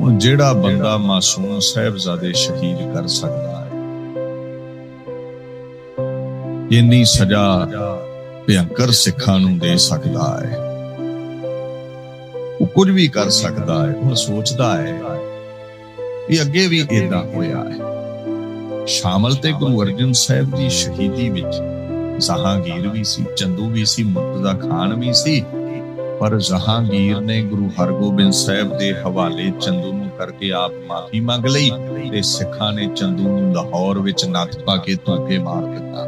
ਹੁਣ ਜਿਹੜਾ ਬੰਦਾ ਮਾਸੂਮ ਸਾਹਿਬਜ਼ਾਦੇ ਸ਼ਹੀਦ ਕਰ ਸਕਦਾ ਹੈ। ਇੰਨੀ ਸਜ਼ਾ ਭਿਆਨਕ ਸਿੱਖਾਂ ਨੂੰ ਦੇ ਸਕਦਾ ਹੈ। ਉਹ ਕੁਝ ਵੀ ਕਰ ਸਕਦਾ ਹੈ, ਉਹ ਸੋਚਦਾ ਹੈ ਇਹ ਅੱਗੇ ਵੀ ਇਦਾਂ ਹੋਇਆ ਹੈ। ਸ਼ਾਮਲ ਤੇ ਗੁਰੂ ਅਰਜਨ ਸਾਹਿਬ ਦੀ ਸ਼ਹੀਦੀ ਵਿੱਚ ਜਹਾਂਗੀਰ ਵੀ ਸੀ, ਚੰਦੂ ਵੀ ਸੀ ਮੁਰਤਜ਼ਾ ਖਾਨ ਵੀ ਸੀ ਪਰ ਜਹਾਂਗੀਰ ਨੇ ਗੁਰੂ ਹਰਗੋਬਿੰਦ ਸਾਹਿਬ ਦੇ ਹਵਾਲੇ ਚੰਦੂ ਨੂੰ ਕਰਕੇ ਆਪ ਮਾਫੀ ਮੰਗ ਲਈ ਤੇ ਸਿੱਖਾਂ ਨੇ ਚੰਦੂ ਨੂੰ ਲਾਹੌਰ ਵਿੱਚ ਨੱਥ ਪਾ ਕੇ ਧੋਕੇ ਮਾਰ ਦਿੱਤਾ।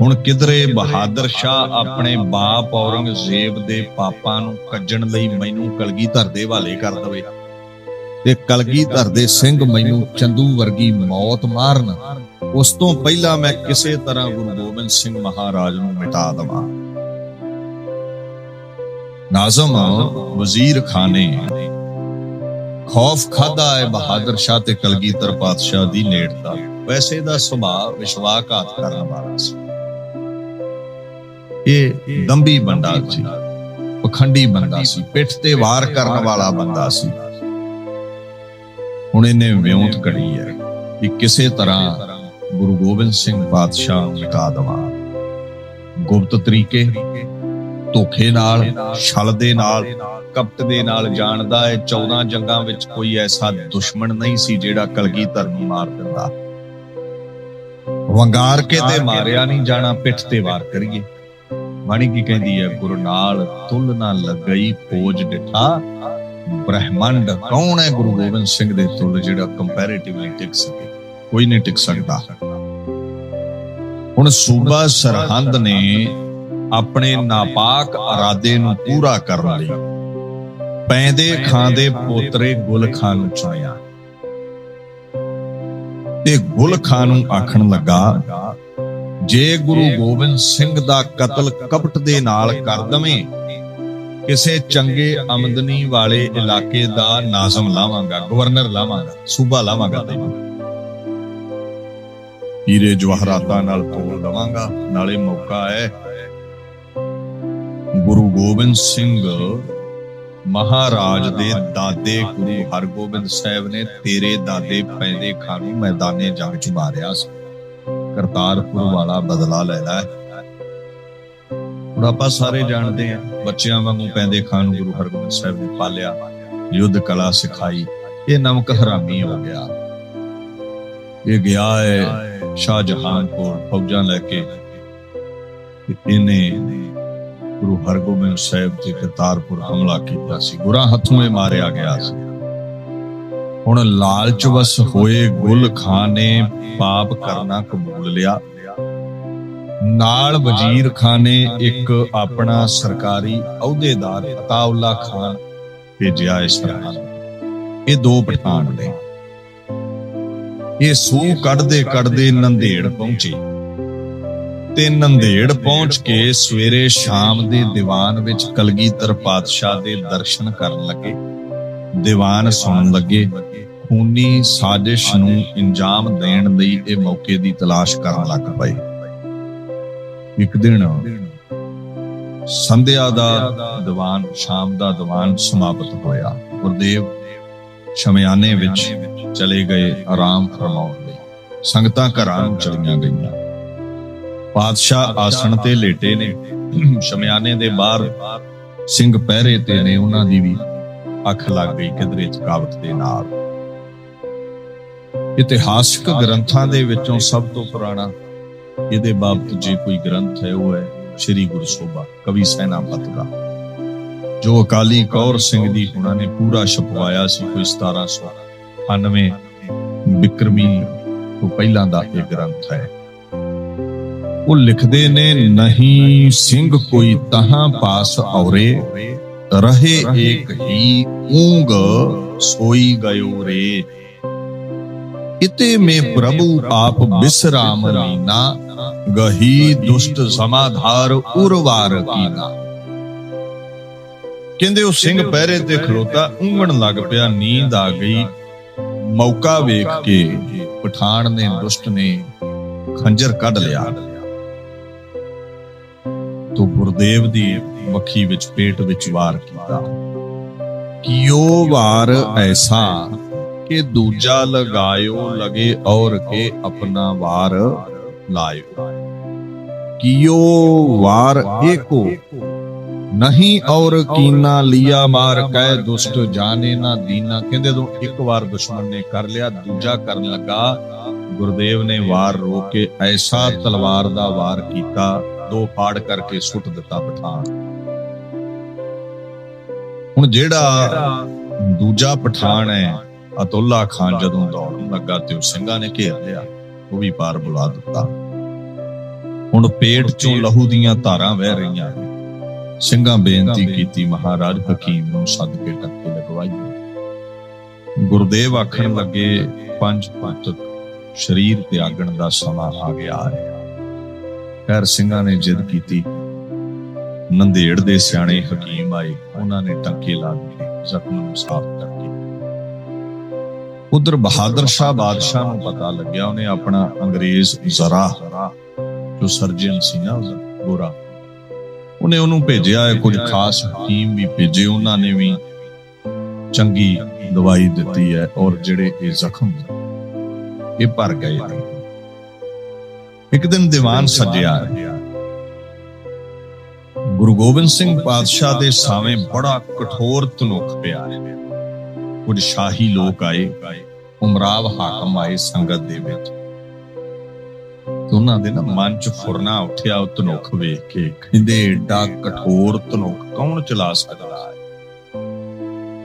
ਹੁਣ ਕਿਧਰੇ ਬਹਾਦਰ ਸ਼ਾਹ ਆਪਣੇ ਬਾਪ ਔਰੰਗਜ਼ੇਬ ਦੇ ਪਾਪਾਂ ਨੂੰ ਕੱਜਣ ਲਈ ਮੈਨੂੰ ਕਲਗੀਧਰ ਦੇ ਹਵਾਲੇ ਕਰ ਦਵੇ ਤੇ ਕਲਗੀਧਰ ਦੇ ਸਿੰਘ ਮੈਨੂੰ ਚੰਦੂ ਵਰਗੀ ਮੌਤ ਮਾਰਨ, ਉਸ ਤੋਂ ਪਹਿਲਾਂ ਮੈਂ ਕਿਸੇ ਤਰ੍ਹਾਂ ਗੁਰੂ ਗੋਬਿੰਦ ਸਿੰਘ ਮਹਾਰਾਜ ਨੂੰ ਮਿਟਾ ਦਵਾਂ। ਨਾਜ਼ਮ ਵਜ਼ੀਰ ਖਾਨੇ। ਖੌਫ ਖਾਦਾ ਹੈ ਬਹਾਦਰ ਸ਼ਾਹ ਤੇ ਕਲਗੀਧਰ ਪਾਤਸ਼ਾਹ ਦੀ ਨੇੜਤਾ ਵੈਸੇ ਦਾ ਸੁਭਾਅ ਵਿਸ਼ਵਾਸਘਾਤ ਕਰਨ ਵਾਲਾ ਸੀ। ਇਹ ਦੰਬੀ ਬੰਦਾ ਸੀ, ਪਖੰਡੀ ਬੰਦਾ ਸੀ, ਪਿੱਠ ਤੇ ਵਾਰ ਕਰਨ ਵਾਲਾ ਬੰਦਾ ਸੀ। ਹੁਣ ਇਹਨੇ ਵਿਉਂਤ ਕੜੀ ਹੈ ਕਿ ਕਿਸੇ ਤਰ੍ਹਾਂ ਗੁਰੂ ਗੋਬਿੰਦ ਸਿੰਘ ਪਾਤਸ਼ਾਹ ਨੂੰ ਮਿਟਾ ਦਵਾ। ਗੁਪਤ ਤਰੀਕੇ ਧੋਖੇ ਨਾਲ ਛਲ ਦੇ ਨਾਲ ਕਪਟ ਦੇ ਨਾਲ ਜਾਣਦਾ ਹੈ 14 ਜੰਗਾਂ ਵਿੱਚ ਕੋਈ ਐਸਾ ਦੁਸ਼ਮਣ ਨਹੀਂ ਸੀ ਜਿਹੜਾ ਕਲਗੀਧਰ ਨੂੰ ਮਾਰ ਦਿੰਦਾ। ਵੰਗਾਰ ਕੇ ਤੇ ਮਾਰਿਆ ਨਹੀਂ ਜਾਣਾ ਪਿੱਠ ਤੇ ਵਾਰ ਕਰੀਏ। ਬਾਣੀ ਕੀ ਕਹਿੰਦੀ ਹੈ ਗੁਰੂ ਨਾਲ ਤੁਲ ਨਾ ਲੱਗਈ ਫੌਜ ਡਿਠਾ। ਬ੍ਰਹਮੰਡ ਕੌਣ ਹੈ ਗੁਰੂ ਗੋਬਿੰਦ ਸਿੰਘ ਦੇ ਤੁਲ ਜਿਹੜਾ ਕੰਪੈਰੀਟਿਵਲੀ ਟਿਕ ਸਕੇ। ਕੋਈ ਨਹੀਂ ਟਿਕ ਸਕਦਾ। ਹੁਣ ਸੂਬਾ ਸਰਹੰਦ ਨੇ ਆਪਣੇ ਨਾਪਾਕ ਇਰਾਦੇ ਨੂੰ ਪੂਰਾ ਕਰਨ ਲਈ। ਪੈਂਦੇ ਖਾਂਦੇ ਪੋਤਰੇ ਗੁਲ ਖਾਨ ਨੂੰ ਚੁਣਿਆ। ਤੇ ਗੁਲ ਖਾਨ ਨੂੰ ਆਖਣ ਲੱਗਾ, ਜੇ ਗੁਰੂ ਗੋਬਿੰਦ ਸਿੰਘ ਦਾ ਕਤਲ ਕਪਟ ਦੇ ਨਾਲ ਕਰ ਦਵੇਂ, ਕਿਸੇ ਚੰਗੇ ਆਮਦਨੀ ਵਾਲੇ ਇਲਾਕੇ ਦਾ ਨਾਜ਼ਮ ਲਾਵਾਂਗਾ, ਗਵਰਨਰ ਲਾਵਾਂਗਾ, ਸੂਬਾ ਲਾਵਾਂਗਾ ਤੈਨੂੰ। ਹੀਰੇ ਜਵਾਹਰਾਤਾਂ ਨਾਲ ਤੋਲ ਦਵਾਂਗਾ, ਨਾਲੇ ਮੌਕਾ ਹੈ ਗੁਰੂ ਗੋਬਿੰਦ ਸਿੰਘ ਮਹਾਰਾਜ ਦੇ ਦਾਦੇ ਗੁਰੂ ਹਰਗੋਬਿੰਦ ਸਾਹਿਬ ਨੇ ਤੇਰੇ ਦਾਦੇ ਪੈਂਦੇ ਖਾਨ ਨੂੰ ਮੈਦਾਨੇ ਜੰਗ ਚ ਮਾਰਿਆ ਸੀ। ਕਰਤਾਰਪੁਰ ਵਾਲਾ ਬਦਲਾ ਲੈ ਲੈ। ਹੁਣ ਆਪਾਂ ਸਾਰੇ ਜਾਣਦੇ ਆ ਬੱਚਿਆਂ ਵਾਂਗੂ ਪੈਂਦੇ ਖਾਨ ਨੂੰ ਗੁਰੂ ਹਰਗੋਬਿੰਦ ਸਾਹਿਬ ਨੇ ਪਾਲਿਆ ਯੁੱਧ ਕਲਾ ਸਿਖਾਈ ਇਹ ਨਮਕ ਹਰਾਮੀ ਹੋ ਗਿਆ। ਇਹ ਗਿਆ ਹੈ ਸ਼ਾਹਜਹਾਨ ਕੋਲ ਫੌਜਾਂ ਲੈ ਕੇ ਇਹਨੇ ਗੁਰੂ ਹਰਗੋਬਿੰਦ ਸਾਹਿਬ ਤੇ ਕਰਤਾਰਪੁਰ ਹਮਲਾ ਕੀਤਾ ਸੀ। ਗੁਰਾਂ ਹੱਥੋਂ ਇਹ ਮਾਰਿਆ ਗਿਆ ਸੀ। ਹੁਣ ਲਾਲਚ ਵਸ ਹੋਏ ਗੁਲ ਖਾਨ ਨੇ ਪਾਪ ਕਰਨਾ ਕਬੂਲ ਲਿਆ। ਨਾਲ ਵਜ਼ੀਰ ਖਾਨ ਨੇ ਇੱਕ ਆਪਣਾ ਸਰਕਾਰੀ ਅਹੁਦੇਦਾਰ ਅਤਾਉਲਾ ਖਾਨ ਭੇਜਿਆ ਇਸ ਤਰ੍ਹਾਂ ਇਹ ਦੋ ਪਠਾਨ ਨੇ। ਇਹ ਸੂ ਕੱਢਦੇ ਕੱਢਦੇ ਨੰਦੇੜ ਪਹੁੰਚੇ। ਤੇ ਨੰਦੇੜ ਪਹੁੰਚ ਕੇ ਸਵੇਰੇ ਸ਼ਾਮ ਦੇ ਦੀਵਾਨ ਵਿੱਚ ਕਲਗੀਧਰ ਪਾਤਸ਼ਾਹ ਦੇ ਦਰਸ਼ਨ ਕਰਨ ਲੱਗੇ। ਦੀਵਾਨ ਸੁਣਨ ਲੱਗੇ, ਖੂਨੀ ਸਾਜ਼ਿਸ਼ ਨੂੰ ਇੰਜਾਮ ਦੇਣ ਲਈ ਇਹ ਮੌਕੇ ਦੀ ਤਲਾਸ਼ ਕਰਨ ਲੱਗ ਪਏ। ਇੱਕ ਦਿਨ ਸੰਧਿਆ ਦਾ ਦੀਵਾਨ, ਸ਼ਾਮ ਦਾ ਦੀਵਾਨ ਸਮਾਪਤ ਹੋਇਆ। ਗੁਰਦੇਵ ਸ਼ਮਿਆਨੇ ਵਿੱਚ ਚਲੇ ਗਏ ਆਰਾਮ ਫਰਮਾਉਣ ਲਈ। ਸੰਗਤਾਂ ਘਰਾਂ ਨੂੰ ਚਲੀਆਂ ਗਈਆਂ। ਪਾਤਸ਼ਾਹ ਆਸਣ ਤੇ ਲੇਟੇ ਨੇ। ਸ਼ਮਿਆਨੇ ਦੇ ਬਾਹਰ ਸਿੰਘ ਪਹਿਰੇ ਤੇ ਨੇ, ਉਹਨਾਂ ਦੀ ਵੀ ਅੱਖ ਲੱਗ ਗਈ ਕਿਧਰੇ ਥਕਾਵਟ ਦੇ ਨਾਲ। ਇਤਿਹਾਸਕ ਗ੍ਰੰਥਾਂ ਦੇ ਵਿੱਚੋਂ ਸਭ ਤੋਂ ਪੁਰਾਣਾ ਇਹਦੇ ਬਾਬਤ ਜੇ ਕੋਈ ਗ੍ਰੰਥ ਹੈ, ਉਹ ਹੈ ਸ੍ਰੀ ਗੁਰੂ ਸੋਭਾ, ਕਵੀ ਸੈਨਾਪਤ ਦਾ ਜੋ ਅਕਾਲੀ ਕੌਰ ਸਿੰਘ ਦੀ ਉਹਨਾਂ ਨੇ ਪੂਰਾ ਛਪਵਾਇਆ ਸੀ ਕੋਈ 1798 ਬਿਕਰਮੀ ਤੋਂ ਪਹਿਲਾਂ ਦਾ ਇਹ ਗ੍ਰੰਥ ਹੈ। ਉਹ ਲਿਖਦੇ ਨੇ, ਨਹੀਂ ਸਿੰਘ ਕੋਈ ਤਹਾਂ ਪਾਸ ਔਰੇ, ਰਹੇ ਏਕ ਹੀ ਊਂਗ ਸੋਈ ਗਇਓ ਰੇ। ਇਤੇ ਮੇ ਪ੍ਰਭੂ ਆਪ ਬਿਸਰਾਮ ਲੀਨਾ ਗਹੀ ਦੁਸ਼ਟ ਸਮਾਧਾਰ ਉਰਵਾਰ ਕੀਨਾ। ਕਹਿੰਦੇ ਉਹ ਸਿੰਘ ਪਹਿਰੇ ਤੇ ਖਲੋਤਾ, ਉਂਗਣ ਲੱਗ ਪਿਆ, ਨੀਂਦ ਆ ਗਈ। ਮੌਕਾ ਵੇਖ ਕੇ ਪਠਾਨ ਨੇ ਦੁਸ਼ਟ ਨੇ ਖੰਜਰ ਕੱਢ ਲਿਆ। ਤੋ ਗੁਰਦੇਵ ਦੀ ਮੱਖੀ ਵਿੱਚ, ਪੇਟ ਵਿੱਚ ਵਾਰ ਕੀਤਾ। ਕਿਉ ਵਾਰ ਐਸਾ ਕਿ ਦੂਜਾ ਲਗਾਇਓ, ਲਗੇ ਔਰ ਕੇ ਆਪਣਾ ਵਾਰ ਲਾਇਓ। ਕਿਉ ਵਾਰ ਏਕੋ, ਨਹੀਂ ਔਰ ਕੀਨਾ ਲਿਆ ਮਾਰ ਕਹਿ ਦੁਸ਼ਟ ਜਾਣੇ ਨਾ ਦੀਨਾ। ਕਹਿੰਦੇ ਜਦੋਂ ਇੱਕ ਵਾਰ ਦੁਸ਼ਮਣ ਨੇ ਕਰ ਲਿਆ, ਦੂਜਾ ਕਰਨ ਲੱਗਾ, ਗੁਰਦੇਵ ਨੇ ਵਾਰ ਰੋਕ ਕੇ ਐਸਾ ਤਲਵਾਰ ਦਾ ਵਾਰ ਕੀਤਾ ਦੋ ਫਾੜ ਕਰਕੇ ਸੁੱਟ ਦਿੱਤਾ ਪਠਾਨ। ਹੁਣ ਜਿਹੜਾ ਦੂਜਾ ਪਠਾਨ ਹੈ ਅਤੁੱਲਾ ਖਾਨ ਜਦੋਂ ਦੌੜਨ ਲੱਗਾ ਤੇ ਉਹ ਸਿੰਘਾਂ ਨੇ ਘੇਰ ਲਿਆ ਉਹ ਵੀ ਪਾਰ ਬੁਲਾ ਦਿੱਤਾ। ਹੁਣ ਪੇਟ ਚੋਂ ਲਹੂ ਦੀਆਂ ਧਾਰਾਂ ਵਹਿ ਰਹੀਆਂ। ਨੇ ਸਿੰਘਾਂ ਬੇਨਤੀ ਕੀਤੀ ਮਹਾਰਾਜ ਹਕੀਮ ਨੂੰ ਸੱਦ ਕੇ ਟੱਕੇ ਲਗਵਾਈਏ ਗੁਰਦੇਵ ਆਖਣ ਲੱਗੇ ਪੰਜ ਪੰਜ ਸਰੀਰ ਤਿਆਗਣ ਦਾ ਸਮਾਂ ਆ ਗਿਆ ਹੈ। ਖੈਰ ਸਿੰਘਾਂ ਨੇ ਜਿੱਦ ਕੀਤੀ। ਨੰਦੇੜ ਦੇ ਸਿਆਣੇ ਹਕੀਮ ਆਏ। ਉਹਨਾਂ ਨੇ ਟੰਕੇ ਲਾ ਦਿੱਤੇ। ਜ਼ਖਮ ਨੂੰ ਸਾਫ਼ ਕਰਕੇ। ਉਧਰ ਬਹਾਦਰ ਸ਼ਾਹ ਬਾਦਸ਼ਾਹ ਨੂੰ ਪਤਾ ਲੱਗਿਆ। ਉਹਨੇ ਆਪਣਾ ਅੰਗਰੇਜ਼ ਜ਼ਰਾ, ਜੋ ਸਰਜਨ ਸੀ ਨਾ ਉਹਦਾ, ਗੋਰਾ। ਉਹਨੇ ਉਹਨੂੰ ਭੇਜਿਆ ਹੈ। ਕੁਝ ਖਾਸ ਹਕੀਮ ਵੀ ਭੇਜੇ। ਉਹਨਾਂ ਨੇ ਵੀ ਚੰਗੀ ਦਵਾਈ ਦਿੱਤੀ ਹੈ। ਔਰ ਜਿਹੜੇ ਇਹ ਜ਼ਖਮ ਇਹ ਭਰ ਗਏ ਨੇ। ਇੱਕ ਦਿਨ ਦੀਵਾਨ ਸੱਜਿਆ। ਗੁਰੂ ਗੋਬਿੰਦ ਸਿੰਘ ਪਾਤਸ਼ਾਹ ਦੇ ਸਾਵੇਂ ਬੜਾ ਕਠੋਰ ਤਨੁਖ ਪਿਆ। ਹੈ ਕੁਝ ਸ਼ਾਹੀ ਲੋਕ ਆਏ ਉਮਰਾਵ ਹਾਕਮ ਆਏ ਸੰਗਤ ਦੇ ਵਿੱਚ। ਉਹਨਾਂ ਦੇ ਨਾ ਮਨ ਚ ਫੁਰਨਾ ਉੱਠਿਆ ਉਹ ਤਨੁਖ ਵੇਖ ਕੇ। ਕਹਿੰਦੇ ਏਡਾ ਕਠੋਰ ਤਨੁਖ ਕੌਣ ਚਲਾ ਸਕਦਾ ਹੈ?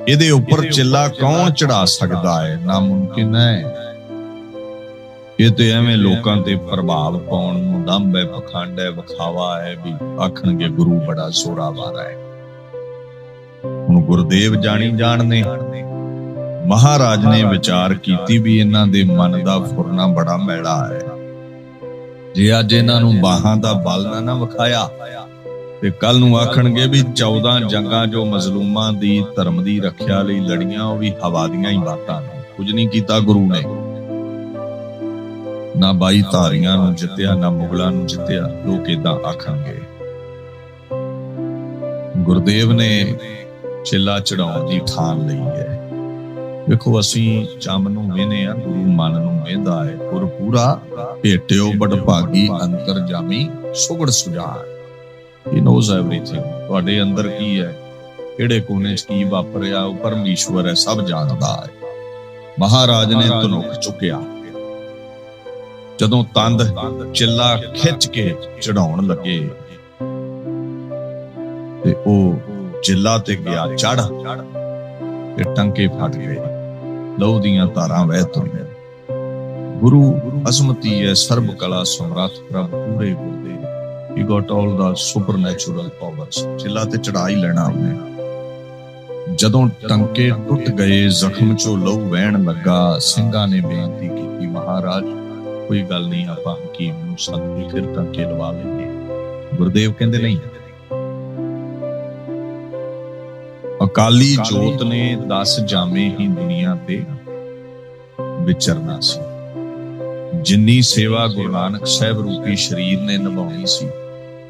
ਇਹਦੇ ਉੱਪਰ ਚਿੱਲਾ ਕੌਣ ਚੜਾ ਸਕਦਾ ਹੈ? ਨਾਮੁਮਕਿਨ ਹੈ। ਇਹ ਤੇ ਐਵੇਂ ਲੋਕਾਂ ਤੇ ਪ੍ਰਭਾਵ ਪਾਉਣ ਨੂੰ ਦੰਭ ਹੈ, ਪਖੰਡ ਹੈ, ਵਿਖਾਵਾ ਹੈ ਵੀ ਆਖਣਗੇ ਗੁਰੂ ਬੜਾ ਜ਼ੋਰਾਵਰ ਹੈ। ਹੁਣ ਗੁਰਦੇਵ ਜਾਣੀ ਜਾਣਦੇ ਮਹਾਰਾਜ ਨੇ ਵਿਚਾਰ ਕੀਤੀ ਵੀ ਇਹਨਾਂ ਦੇ ਮਨ ਦਾ ਫੁਰਨਾ ਬੜਾ ਮੈਲਾ ਹੈ। ਜੇ ਅੱਜ ਇਹਨਾਂ ਨੂੰ ਬਾਹਾਂ ਦਾ ਬਲ ਨਾ ਨਾ ਵਿਖਾਇਆ, ਤੇ ਕੱਲ ਨੂੰ ਆਖਣਗੇ ਵੀ 14 ਜੰਗਾਂ ਜੋ ਮਜ਼ਲੂਮਾਂ ਦੀ ਧਰਮ ਦੀ ਰੱਖਿਆ ਲਈ ਲੜੀਆਂ, ਉਹ ਵੀ ਹਵਾ ਦੀਆਂ ਹੀ ਬਾਤਾਂ ਨੇ। ਕੁਝ ਨਹੀਂ ਕੀਤਾ ਗੁਰੂ ਨੇ। ਨਾ ਬਾਈ ਧਾਰੀਆਂ ਨੂੰ ਜਿੱਤਿਆ, ਨਾ ਮੁਗਲਾਂ ਨੂੰ ਜਿੱਤਿਆ, ਲੋਕ ਇਦਾਂ ਆਖਣਗੇ। ਗੁਰਦੇਵ ਨੇ ਚਿੱਲਾ ਚੜਾਉਣ ਦੀ ਠਾਣ ਲਈ ਹੈ। ਵੇਖੋ, ਅਸੀਂ ਚੰਮ ਨੂੰ ਵੇਨੇ ਆ, ਗੁਰੂ ਮਨ ਨੂੰ ਵੇਂਦਾ ਹੈ, ਗੁਰ ਪੂਰਾ ਭੇਟਿਓ ਬੜ ਭਾਗੀ ਅੰਤਰ ਜਾਮੀ ਸੁਗੜ ਸੁਜਾਨ। ਹੀ ਨੋਜ਼ ਐਵਰੀਥਿੰਗ ਤੁਹਾਡੇ ਅੰਦਰ ਕੀ ਹੈ? ਕਿਹੜੇ ਕੋਨੇ 'ਚ ਕੀ ਵਾਪਰਿਆ? ਉਹ ਪਰਮੇਸ਼ਵਰ ਹੈ, ਸਭ ਜਾਣਦਾ ਹੈ। ਮਹਾਰਾਜ ਨੇ ਤੁਨੁਕ ਚੁੱਕਿਆ। ਜਦੋਂ ਤੰਦ ਚਿੱਲਾ ਖਿੱਚ ਕੇ ਚੜਾਉਣ ਲੱਗੇ ਤੇ ਉਹ ਚਿੱਲਾ ਤੇ ਗਿਆ ਚੜ ਤੇ ਟੰਕੇ ਫਟ ਗਏ। ਲਹੂ ਦੀਆਂ ਧਾਰਾਂ ਵਹਿ ਤੁਰੀਆਂ। ਗੁਰੂ ਅਸਮਤੀ ਹੈ, ਸਰਬ ਕਲਾ ਸਮਰੱਥ ਪ੍ਰਭ ਪੂਰੇ ਗੁਰਦੇ। He got all the supernatural powers chilla ਤੇ ਚੜਾ ਹੀ ਲੈਣਾ ਉਹਨੇ। ਜਦੋਂ ਟੰਕੇ ਟੁੱਟ ਗਏ, ਜ਼ਖਮ ਚੋਂ ਲਹੂ ਵਹਿਣ ਲੱਗਾ, ਸਿੰਘਾਂ ਨੇ ਬੇਨਤੀ ਕੀਤੀ, ਮਹਾਰਾਜ ਕੋਈ ਗੱਲ ਨਹੀਂ ਆਪਾਂ ਹਕੀਮ ਨੂੰ ਸੱਦ ਕੇ ਫਿਰ ਟੰਕੇ ਲਵਾ ਲੈਂਦੇ। ਗੁਰਦੇਵ ਕਹਿੰਦੇ ਨਹੀਂ। ਅਕਾਲੀ ਜੋਤ ਨੇ 10 ਜਾਮੇ ਹੀ ਦੁਨੀਆ ਤੇ ਵਿਚਰਨਾ ਸੀ। ਜਿੰਨੀ ਸੇਵਾ ਗੁਰੂ ਨਾਨਕ ਸਾਹਿਬ ਰੂਪੀ ਸ਼ਰੀਰ ਨੇ ਨਿਭਾਉਣੀ ਸੀ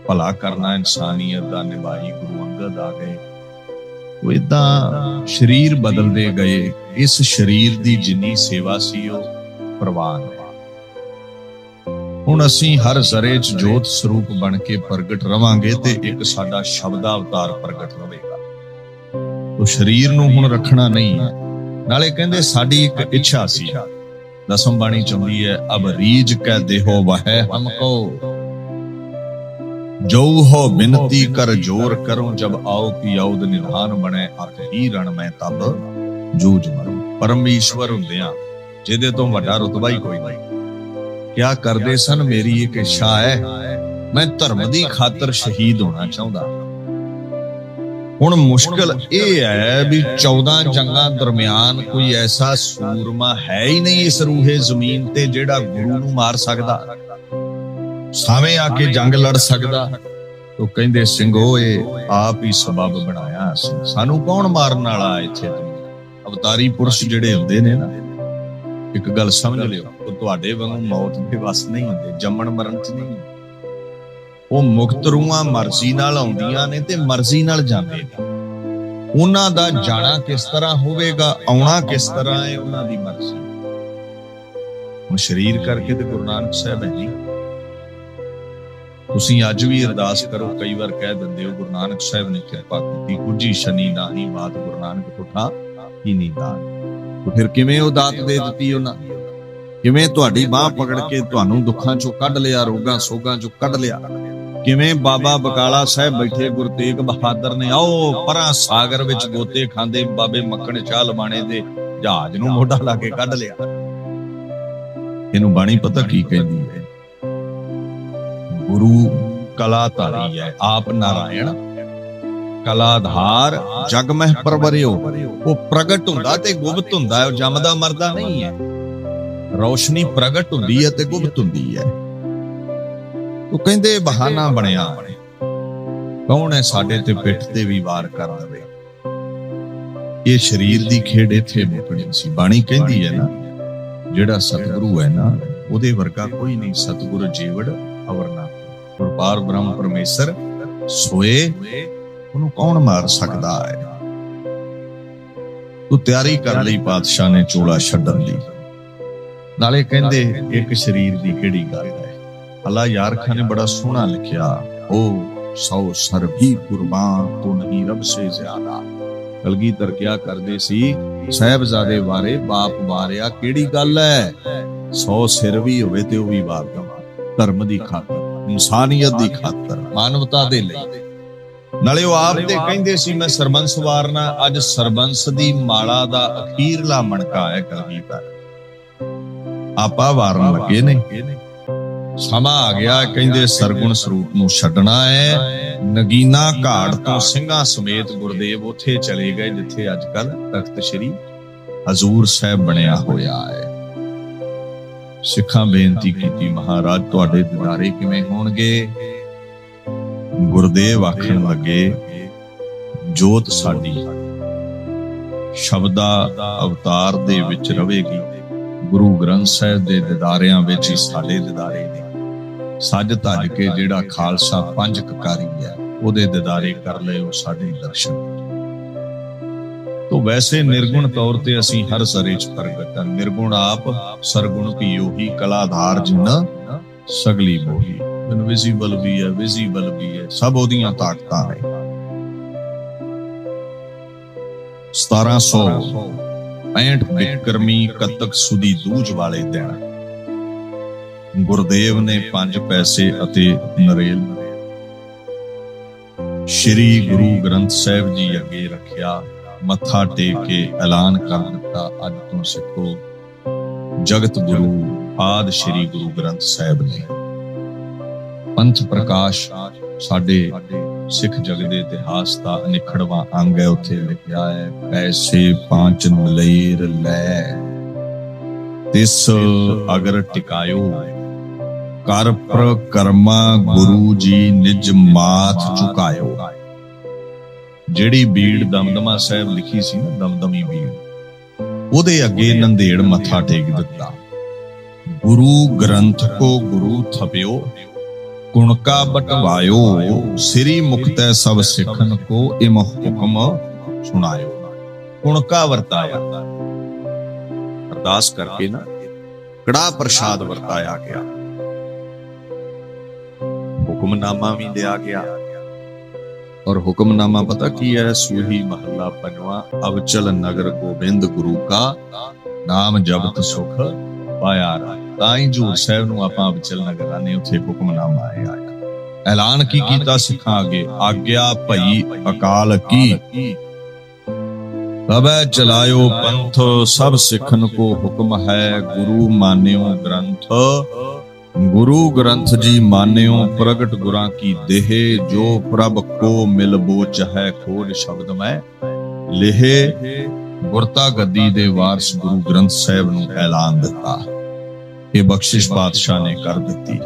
ਭਲਾ ਕਰਨਾ ਇਨਸਾਨੀਅਤ ਦਾ ਨਿਭਾਈ ਗੁਰੂ ਅੰਗਦ ਆ ਗਏ। ਉਹ ਇਦਾਂ ਸ਼ਰੀਰ ਬਦਲਦੇ ਗਏ। ਇਸ ਸ਼ਰੀਰ ਦੀ ਜਿੰਨੀ ਸੇਵਾ ਸੀ ਉਹ ਪ੍ਰਵਾਨ ਹੈ ਹੁਣ ਅਸੀਂ ਹਰ ਜ਼ਰੇ 'ਚ ਜੋਤ ਸਰੂਪ ਬਣ ਕੇ ਪ੍ਰਗਟ ਰਵਾਂਗੇ ਤੇ ਇੱਕ ਸਾਡਾ ਸ਼ਬਦਾ ਅਵਤਾਰ ਪ੍ਰਗਟ ਹੋਵੇਗਾ। ਉਹ ਸਰੀਰ ਨੂੰ ਹੁਣ ਰੱਖਣਾ ਨਹੀਂ, ਨਾਲੇ ਕਹਿੰਦੇ ਸਾਡੀ ਇੱਕ ਇੱਛਾ ਸੀ। ਦਸਮ ਬਾਣੀ ਚੰਦੀ ਹੈ, ਅਬ ਰੀਜ ਕਹਿ ਦੇਹੋ ਵਹਿ ਹਮ ਹਮਕੋ ਜੋ ਹੋ ਬਿਨਤੀ ਕਰ ਜੋਰ ਕਰੋ ਜਬ ਆਓ ਕੀ ਆਉਦ ਨਿਧਾਨ ਬਣੇ ਅਤ ਹੀ ਰਣ ਮੈਂ ਤਬ ਜੂਝ ਮਰੂ। ਪਰਮੇਸ਼ਵਰ ਹੁੰਦਿਆਂ, ਜਿਹਦੇ ਤੋਂ ਵੱਡਾ ਰਤਬਾ ਹੀ ਕੋਈ ਨਹੀਂ। ਕਿਆ ਕਰਦੇ ਸਨ? ਮੇਰੀ ਇੱਕ ਇੱਛਾ ਹੈ। ਮੈਂ ਧਰਮ ਦੀ ਖਾਤਰ ਸ਼ਹੀਦ ਹੋਣਾ ਚਾਹੁੰਦਾ। ਹੁਣ ਮੁਸ਼ਕਲ ਇਹ ਹੈ ਵੀ 14 ਜੰਗਾਂ ਦਰਮਿਆਨ ਕੋਈ ਐਸਾ ਸੂਰਮਾ ਹੈ ਹੀ ਨਹੀਂ ਇਸ ਰੂਹੇ ਜ਼ਮੀਨ ਤੇ ਜਿਹੜਾ ਗੁਰੂ ਨੂੰ ਮਾਰ ਸਕਦਾ। ਸਾਵੇਂ ਆ ਕੇ ਜੰਗ ਲੜ ਸਕਦਾ। ਉਹ ਕਹਿੰਦੇ ਸਿੰਘੋ ਆਪ ਹੀ ਸਬਬ ਬਣਾਇਆ ਅਸੀਂ ਸਾਨੂੰ ਕੌਣ ਮਾਰਨ ਵਾਲਾ ਇੱਥੇ? ਅਵਤਾਰੀ ਪੁਰਸ਼ ਜਿਹੜੇ ਹੁੰਦੇ ਨੇ ਨਾ। ਇੱਕ ਗੱਲ ਸਮਝ ਲਿਓ ਉਹ ਤੁਹਾਡੇ ਵਾਂਗੂ ਮੌਤ ਦੇ ਵਸ ਨਹੀਂ ਹੁੰਦੇ ਜੰਮਣ ਮਰਨ ਚ ਨਹੀਂ ਉਹ ਮੁਕਤ ਰੂਹਾਂ ਮਰਜ਼ੀ ਨਾਲ ਆਉਂਦੀਆਂ ਨੇ ਤੇ ਮਰਜ਼ੀ ਨਾਲ ਜਾਂਦੇ ਨੇ। ਉਹਨਾਂ ਦਾ ਜਾਣਾ ਕਿਸ ਤਰ੍ਹਾਂ ਹੋਵੇਗਾ ਆਉਣਾ ਕਿਸ ਤਰ੍ਹਾਂ ਹੈ ਉਹਨਾਂ ਦੀ ਮਰਜ਼ੀ। ਹੁਣ ਸਰੀਰ ਕਰਕੇ ਤੇ ਗੁਰੂ ਨਾਨਕ ਸਾਹਿਬ ਹੈ ਨਹੀਂ ਤੁਸੀਂ ਅੱਜ ਵੀ ਅਰਦਾਸ ਕਰੋ ਕਈ ਵਾਰ ਕਹਿ ਦਿੰਦੇ ਹੋ ਗੁਰੂ ਨਾਨਕ ਸਾਹਿਬ ਨੇ ਕਿਰਪਾ ਕੀਤੀ ਕੁਝੀ ਸ਼ਨੀ ਨਾਹੀ ਬਾਤ ਗੁਰੂ ਨਾਨਕ ਤੁਠਾ ਹੀ ਨਹੀਂ ਤਾਂ ਫਿਰ ਕਿਵੇਂ ਉਹ ਦਾਤ ਦੇ ਦਿੱਤੀ ਉਹਨਾਂ? ਕਿਵੇਂ ਤੁਹਾਡੀ ਬਾਹ ਪਕੜ ਕੇ ਤੁਹਾਨੂੰ ਦੁੱਖਾਂ ਚੋਂ ਕੱਢ ਲਿਆ, ਰੋਗਾਂ ਸੋਗਾਂ ਚੋਂ ਕੱਢ ਲਿਆ? ਕਿਵੇਂ ਬਾਬਾ ਬਕਾਲਾ ਸਾਹਿਬ ਬੈਠੇ ਗੁਰੂ ਤੇਗ ਬਹਾਦਰ ਨੇ, ਆਓ ਪਰਾਂ ਸਾਗਰ ਵਿੱਚ ਗੋਤੇ ਖਾਂਦੇ ਬਾਬੇ ਮੱਖਣ ਚਾਹ ਲਵਾਣੇ ਦੇ ਜਹਾਜ਼ ਨੂੰ ਮੋਢਾ ਲਾ ਕੇ ਕੱਢ ਲਿਆ। ਇਹਨੂੰ ਬਾਣੀ ਪਤਾ ਕੀ ਕਹਿੰਦੀ ਹੈ? ਗੁਰੂ ਕਲਾ ਧਾਰੀ ਹੈ, ਆਪ ਨਾਰਾਇਣ। ਕਲਾਧਾਰ ਜਗ ਮਹਿ ਪਰਵਰਿਓ। ਉਹ ਪ੍ਰਗਟ ਹੁੰਦਾ ਤੇ ਗੁਪਤ ਹੁੰਦਾ ਹੈ, ਉਹ ਜੰਮਦਾ ਮਰਦਾ ਨਹੀਂ ਹੈ। ਰੌਸ਼ਨੀ ਪ੍ਰਗਟ ਹੁੰਦੀ ਹੈ ਤੇ ਗੁਪਤ ਹੁੰਦੀ ਹੈ। ਉਹ ਕਹਿੰਦੇ ਬਹਾਨਾ ਬਣਿਆ। ਕੌਣ ਹੈ ਸਾਡੇ ਤੇ ਪਿੱਠ ਤੇ ਵੀ ਵਾਰ ਕਰ ਦਵੇ ਇਹ ਸਰੀਰ ਦੀ ਖੇਡ ਇੱਥੇ ਮੁੱਕਣੀ ਸੀ। ਬਾਣੀ ਕਹਿੰਦੀ ਹੈ ਨਾ, ਜਿਹੜਾ ਸਤਿਗੁਰੂ ਹੈ ਨਾ, ਉਹਦੇ ਵਰਗਾ ਕੋਈ ਨਹੀਂ। ਸਤਿਗੁਰੂ ਜੀਵੜ ਅਵਰਨਾ ਪਾਰ ਬ੍ਰਹਮ ਪਰਮੇਸ਼ਰ ਸੋਏ ਉਹਨੂੰ ਕੌਣ ਮਾਰ ਸਕਦਾ ਹੈ? ਤੂੰ ਤਿਆਰੀ ਕਰ ਲਈ ਪਾਤਸ਼ਾਹ ਨੇ ਚੋਲਾ ਛੱਡਣ ਦੀ। ਨਾਲੇ ਕਹਿੰਦੇ ਇੱਕ ਸਰੀਰ ਦੀ ਕਿਹੜੀ ਗੱਲ ਹੈ? ਅੱਲਾ ਯਾਰ ਖਾਨ ਨੇ ਬੜਾ ਸੋਹਣਾ ਲਿਖਿਆ ਉਹ ਸੌ ਸਰਬੀ ਕੁਰਬਾਨ, ਤੋ ਨਹੀਂ ਰੱਬ ਸੇ ਜ਼ਿਆਦਾ। ਕਲਗੀਧਰ ਕਿਆ ਕਰਦੇ ਸੀ? ਸਹਿਬਜ਼ਾਦੇ ਬਾਰੇ ਬਾਪ ਵਾਰਿਆ, ਕਿਹੜੀ ਗੱਲ ਹੈ? ਸੌ ਸਿਰ ਵੀ ਹੋਵੇ ਤੇ ਉਹ ਵੀ ਵਾਰ ਦਵਾ ਧਰਮ ਦੀ ਖਾਤਰ, ਇਨਸਾਨੀਅਤ ਦੀ ਖਾਤਰ, ਮਾਨਵਤਾ ਦੇ ਲਈ। ਨਾਲੇ ਉਹ ਆਪ ਤੇ ਕਹਿੰਦੇ ਸੀ, ਮੈਂ ਸਰਬੰਸ ਵਾਰਨਾ, ਅੱਜ ਸਰਬੰਸ ਦੀ ਮਾਲਾ ਦਾ ਅਖੀਰਲਾ ਮਣਕਾ ਹੈ ਕਲਗੀਧਰ ਆਪਾ ਵਾਰਨ ਲੱਗੇ ਨੇ। ਸਮਾਂ ਆ ਗਿਆ, ਕਹਿੰਦੇ ਸਰਗੁਣ ਸਰੂਪ ਨੂੰ ਛੱਡਣਾ ਹੈ। ਨਗੀਨਾ ਘਾਟ ਤੋਂ ਸਿੰਘਾਂ ਸਮੇਤ ਗੁਰਦੇਵ ਉੱਥੇ ਚਲੇ ਗਏ, ਜਿੱਥੇ ਅੱਜ ਕੱਲ ਤਖਤ ਸ੍ਰੀ ਹਜ਼ੂਰ ਸਾਹਿਬ ਬਣਿਆ ਹੋਇਆ ਹੈ। ਸਿੱਖਾਂ ਬੇਨਤੀ ਕੀਤੀ, ਮਹਾਰਾਜ, ਤੁਹਾਡੇ ਦਿਦਾਰੇ ਕਿਵੇਂ ਹੋਣਗੇ? ਗੁਰਦੇਵ ਆਖਣ ਲੱਗੇ, ਜੋਤ ਸਾਡੀ ਸ਼ਬਦਾ ਅਵਤਾਰ ਦੇ ਵਿੱਚ ਰਹੇਗੀ। ਗੁਰੂ ਗ੍ਰੰਥ ਸਾਹਿਬ ਦੇ ਦਿਦਾਰਿਆਂ ਵਿੱਚ ਹੀ ਸਾਡੇ ਦਿਦਾਰੇ ਨੇ। ਸੱਜ ਧੱਜ ਕੇ ਜਿਹੜਾ ਖਾਲਸਾ ਪੰਜ ਕਕਾਰੀ ਹੈ, ਉਹਦੇ ਦਿਦਾਰੇ ਕਰ ਲਏ ਉਹ ਸਾਡੇ ਦਰਸ਼ਨ। ਤੋ ਵੈਸੇ ਨਿਰਗੁਣ ਤੌਰ ਤੇ ਅਸੀਂ ਹਰ ਸਰੇ ਚ ਪ੍ਰਗਟ ਹਾਂ। ਨਿਰਗੁਣ ਆਪ, ਸਰਗੁਣ ਕੀ ਉਹੀ, ਕਲਾਧਾਰ ਜਿਨ, ਸਗਲੀ ਬੋਹੀ ਇਨਵਿਜ਼ੀਬਲ ਵੀ ਹੈ ਵਿਜ਼ੀਬਲ ਵੀ ਹੈ। ਸਭ ਉਹਦੀਆਂ ਤਾਕਤਾਂ ਨੇ। 1765 ਬਿਕਰਮੀ ਕਤਕ ਸੁਦੀ ਦੂਜ ਵਾਲੇ ਦਿਨ ਗੁਰਦੇਵ ਨੇ ਪੰਜ ਪੈਸੇ ਅਤੇ ਨਰੇਲ ਸ਼੍ਰੀ ਗੁਰੂ ਗ੍ਰੰਥ ਸਾਹਿਬ ਜੀ ਅੱਗੇ ਰੱਖਿਆ, ਮੱਥਾ ਟੇਕ ਕੇ ਐਲਾਨ ਕਰ ਦਿੱਤਾ ਅੱਜ ਤੋਂ ਸਿੱਖੋ, ਜਗਤ ਗੁਰੂ, ਆਦ ਸ਼੍ਰੀ ਗੁਰੂ ਗ੍ਰੰਥ ਸਾਹਿਬ ਨੇ। ਪੰਥ ਪ੍ਰਕਾਸ਼ ਸਾਡੇ ਸਿੱਖ ਜਗ ਦੇ ਇਤਿਹਾਸ ਦਾ ਅਨਿਖੜਵਾ ਅੰਗ ਹੈ, ਉੱਥੇ ਲਿਖਿਆ ਹੈ, ਪੈਸੇ ਪਾਂਚ ਮਲੇਰ ਲੈ। ਤਿਸ ਅਗਰ ਟਿਕਾਇਓ, ਕਰ ਪਰ ਕਰਮਾ ਗੁਰੂ ਜੀ ਨਿਜ ਮਾਥ ਝੁਕਾਇਓ ਜਿਹੜੀ ਬੀੜ ਦਮਦਮਾ ਸਾਹਿਬ ਲਿਖੀ ਸੀ ਨਾ, ਦਮਦਮੀ ਬੀੜ, ਉਹਦੇ ਅੱਗੇ ਨੰਦੇੜ ਮੱਥਾ ਟੇਕ ਦਿੱਤਾ। ਗੁਰੂ ਗ੍ਰੰਥ ਕੋ ਗੁਰੂ ਥਪਿਓ ਕੁਣਕਾ ਬਟਵਾਇਓ ਸ੍ਰੀ ਮੁਕਤੈ ਸਭ ਸਿੱਖਨ ਕੋ ਇਮ ਹੁਕਮ ਸੁਣਾਇਓ ਕੁਣਕਾ ਵਰਤਾਇਆ ਅਰਦਾਸ ਕਰਕੇ ਨਾ ਕੜਾ ਪ੍ਰਸ਼ਾਦ ਵਰਤਾਇਆ ਗਿਆ ਹੁਕਮਨਾਮਾ ਵੀ ਲਿਆ ਗਿਆ ਔਰ ਹੁਕਮਨਾਮਾ ਪਤਾ ਕੀ ਹੈ ਸੂਹੀ ਮਹੱਲਾ ਪੰਜਵਾ ਅਵਚਲ ਨਗਰ ਗੋਬਿੰਦ ਗੁਰੂ ਕਾ ਨਾਮ ਜਪਤ ਸੁਖ ਪਾਇਆ ਰਾ ਤਾਂ ਹੀ ਜੂਰ ਸਾਹਿਬ ਨੂੰ ਆਪਾਂ ਅਵਚਲ ਨਗਰ ਆਨੇ ਉੱਥੇ ਹੁਕਮਨਾਮਾ ਆਇਆ। ਐਲਾਨ ਕੀ ਕੀਤਾ ਸਿੱਖਾਂ ਅੱਗੇ? ਆਗਿਆ ਭਈ ਅਕਾਲ ਕੀ? ਤਬੈ ਚਲਾਇਓ ਪੰਥ ਸਭ ਸਿੱਖਨ ਕੋ ਹੁਕਮ ਹੈ ਗੁਰੂ ਮਾਨਿਓ ਗ੍ਰੰਥ। ਗੁਰੂ ਗ੍ਰੰਥ ਜੀ ਮਾਨਿਓ ਪ੍ਰਗਟ ਗੁਰਾਂ ਕੀ ਦੇਹ ਜੋ ਪ੍ਰਭ ਕੋ ਮਿਲ ਬੋਚ ਹੈ ਖੋੜ ਸ਼ਬਦ ਮੈਂ ਲਿਹੇ। ਗੁਰਤਾ ਗੱਦੀ ਦੇ ਵਾਰਸ ਗੁਰੂ ਗ੍ਰੰਥ ਸਾਹਿਬ ਨੂੰ ਐਲਾਨ ਦਿੱਤਾ। ਇਹ ਬਖਸ਼ਿਸ਼ ਬਾਦਸ਼ਾਹ ਨੇ ਕਰ ਦਿੱਤੀ।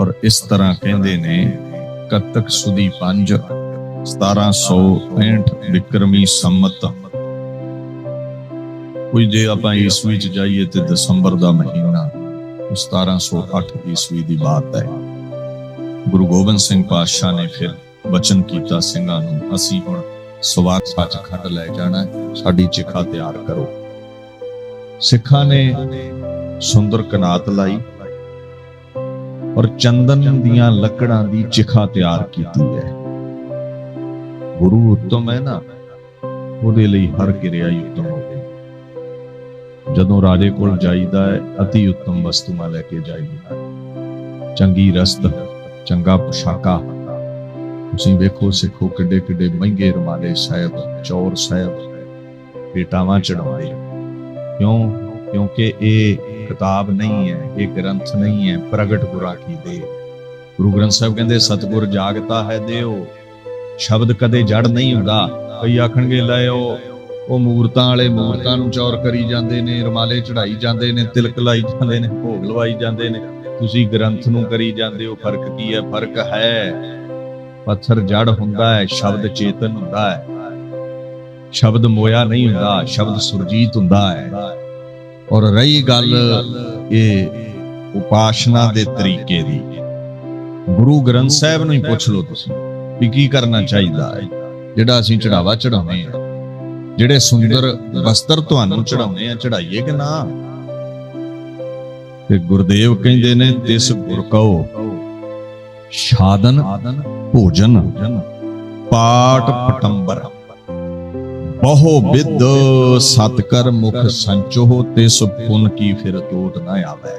ਔਰ ਇਸ ਤਰ੍ਹਾਂ ਕਹਿੰਦੇ ਨੇ, ਕਤਕ ਸੁਦੀ ਪੰਜ 1765 ਵਿਕਰਮੀ ਸੰਮਤ। ਕੋਈ ਜੇ ਆਪਾਂ ਈਸਵੀ ਚ ਜਾਈਏ ਤੇ ਦਸੰਬਰ ਦਾ ਮਹੀਨਾ 1708 ਈਸਵੀ ਦੀ ਬਾਤ ਹੈ। ਗੁਰੂ ਗੋਬਿੰਦ ਸਿੰਘ ਪਾਤਸ਼ਾਹ ਨੇ ਫਿਰ ਬਚਨ ਕੀਤਾ ਸਿੰਘਾਂ ਨੂੰ, ਅਸੀਂ ਹੁਣ ਸਵਾਰ ਸੱਚਖੰਡ ਲੈ ਜਾਣਾ, ਸਾਡੀ ਚਿਖਾ ਤਿਆਰ ਕਰੋ। ਸਿੱਖਾਂ ਨੇ ਸੁੰਦਰ ਕਨਾਤ ਲਾਈ ਔਰ ਚੰਦਨ ਦੀਆਂ ਲੱਕੜਾਂ ਦੀ ਚਿਖਾ ਤਿਆਰ ਕੀਤੀ ਹੈ। ਗੁਰੂ ਉੱਤਮ ਹੈ ਨਾ, ਉਹਦੇ ਲਈ ਹਰ ਕਿਰਿਆ ਹੀ ਉੱਤਮ ਹੋਵੇ ਜਦੋਂ ਰਾਜੇ ਕੋਲ ਜਾਈਦਾ ਹੈ, ਅਤੀ ਉੱਤਮ ਵਸਤੂਆਂ ਲੈ ਕੇ ਜਾਈਦਾ ਚੰਗੀ ਰਸਤ, ਚੰਗਾ ਪੁਸ਼ਾਕਾ। ਤੁਸੀਂ ਵੇਖੋ, ਸਿੱਖੋ ਕਿੱਡੇ ਕਿੱਡੇ ਮਹਿੰਗੇ ਰਮਾਲੇ ਸਾਹਿਬ, ਚੌਰ ਸਾਹਿਬ, ਪੇਟਾਵਾਂ ਚੜਾਉਂਦੇ ਕਿਉਂ? ਕਿਉਂਕਿ ਇਹ ਕਿਤਾਬ ਨਹੀਂ ਹੈ, ਇਹ ਗ੍ਰੰਥ ਨਹੀਂ ਹੈ, ਪ੍ਰਗਟ ਗੁਰਾਂ ਕੀ ਦੇ। ਗੁਰੂ ਗ੍ਰੰਥ ਸਾਹਿਬ ਕਹਿੰਦੇ, ਸਤਿਗੁਰ ਜਾਗਤਾ ਹੈ ਦਿਓ। ਸ਼ਬਦ ਕਦੇ ਜੜ ਨਹੀਂ ਹੁੰਦਾ। ਕਈ ਆਖਣਗੇ, ਲੈ ਉਹ ਉਹ ਮੂਰਤਾਂ ਵਾਲੇ ਮੂਰਤਾਂ ਨੂੰ ਚੌਰ ਕਰੀ ਜਾਂਦੇ ਨੇ, ਰਮਾਲੇ ਚੜਾਈ ਜਾਂਦੇ ਨੇ, ਤਿਲਕ ਲਾਈ ਜਾਂਦੇ ਨੇ, ਭੋਗ ਲਵਾਈ ਜਾਂਦੇ ਨੇ। ਤੁਸੀਂ ਗ੍ਰੰਥ ਨੂੰ ਕਰੀ ਜਾਂਦੇ ਹੋ, ਫ਼ਰਕ ਕੀ ਹੈ? ਫ਼ਰਕ ਹੈ। ਪੱਥਰ ਜੜ ਹੁੰਦਾ ਹੈ, ਸ਼ਬਦ ਚੇਤਨ ਹੁੰਦਾ ਹੈ। ਸ਼ਬਦ ਮੋਇਆ ਨਹੀਂ ਹੁੰਦਾ, ਸ਼ਬਦ ਸੁਰਜੀਤ ਹੁੰਦਾ ਹੈ। ਔਰ ਰਹੀ ਗੱਲ ਇਹ ਉਪਾਸ਼ਨਾ ਦੇ ਤਰੀਕੇ ਦੀ। ਗੁਰੂ ਗ੍ਰੰਥ ਸਾਹਿਬ ਨੂੰ ਹੀ ਪੁੱਛ ਲਓ ਤੁਸੀਂ ਵੀ ਕੀ ਕਰਨਾ ਚਾਹੀਦਾ ਹੈ। ਜਿਹੜਾ ਅਸੀਂ ਚੜਾਵਾ ਚੜਾਉਂਦੇ ਆ ਜਿਹੜੇ ਸੁੰਦਰ ਵਸਤਰ ਤੁਹਾਨੂੰ ਚੜਾਉਂਦੇ ਆ ਚੜਾਈਏ ਕਿ ਨਾ? ਤੇ ਗੁਰਦੇਵ ਕਹਿੰਦੇ ਨੇ, ਤਿਸ ਗੁਰ ਕਉ ਸਾਧਨ ਭੋਜਨ, ਪਾਠ ਪਟੰਬਰ। ਬਹੁ ਵਿਦ ਸਤ ਕਰ ਮੁਖ ਸੰਚੋ ਤਿਸ ਪੁਨ ਕੀ ਫਿਰ ਟੋਟ ਨਾ ਆਵੇ।